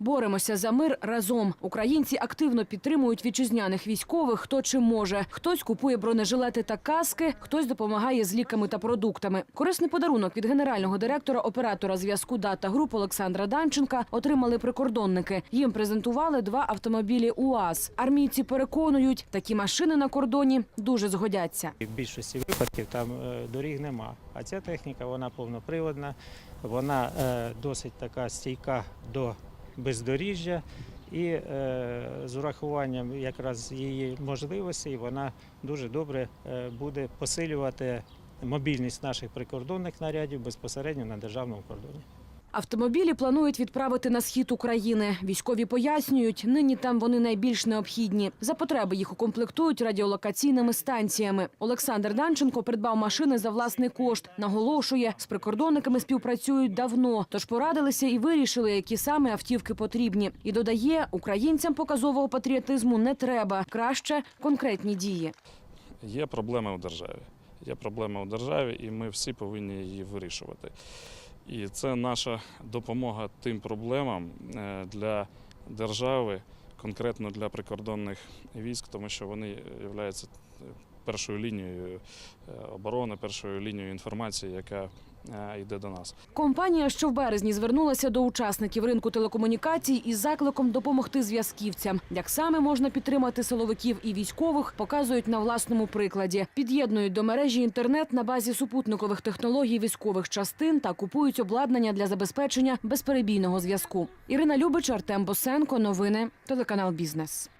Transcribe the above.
Боремося за мир разом. Українці активно підтримують вітчизняних військових, хто чим може. Хтось купує бронежилети та каски, хтось допомагає з ліками та продуктами. Корисний подарунок від генерального директора оператора зв'язку Дата Груп Олександра Данченка отримали прикордонники. Їм презентували два автомобілі УАЗ. Армійці переконують, такі машини на кордоні дуже згодяться. В більшості випадків там е, доріг нема. А ця техніка вона повноприводна, вона е, досить така стійка до бездоріжжя. І е, з урахуванням якраз її можливостей вона дуже добре е, буде посилювати мобільність наших прикордонних нарядів безпосередньо на державному кордоні. Автомобілі планують відправити на схід України. Військові пояснюють, нині там вони найбільш необхідні. За потреби їх укомплектують радіолокаційними станціями. Олександр Данченко придбав машини за власний кошт. Наголошує, з прикордонниками співпрацюють давно, тож порадилися і вирішили, які саме автівки потрібні. І додає, українцям показового патріотизму не треба. Краще конкретні дії. Є проблема у державі. Є проблема у державі, і ми всі повинні її вирішувати. І це наша допомога тим проблемам е, для держави, конкретно для прикордонних військ, тому що вони являються е, першою лінією е, оборони, першою лінією інформації, яка йде до нас. Компанія, що в березні звернулася до учасників ринку телекомунікацій із закликом допомогти зв'язківцям. Як саме можна підтримати силовиків і військових, показують на власному прикладі. Під'єднують до мережі інтернет на базі супутникових технологій військових частин та купують обладнання для забезпечення безперебійного зв'язку. Ірина Любич, Артем Босенко. Новини телеканал Бізнес.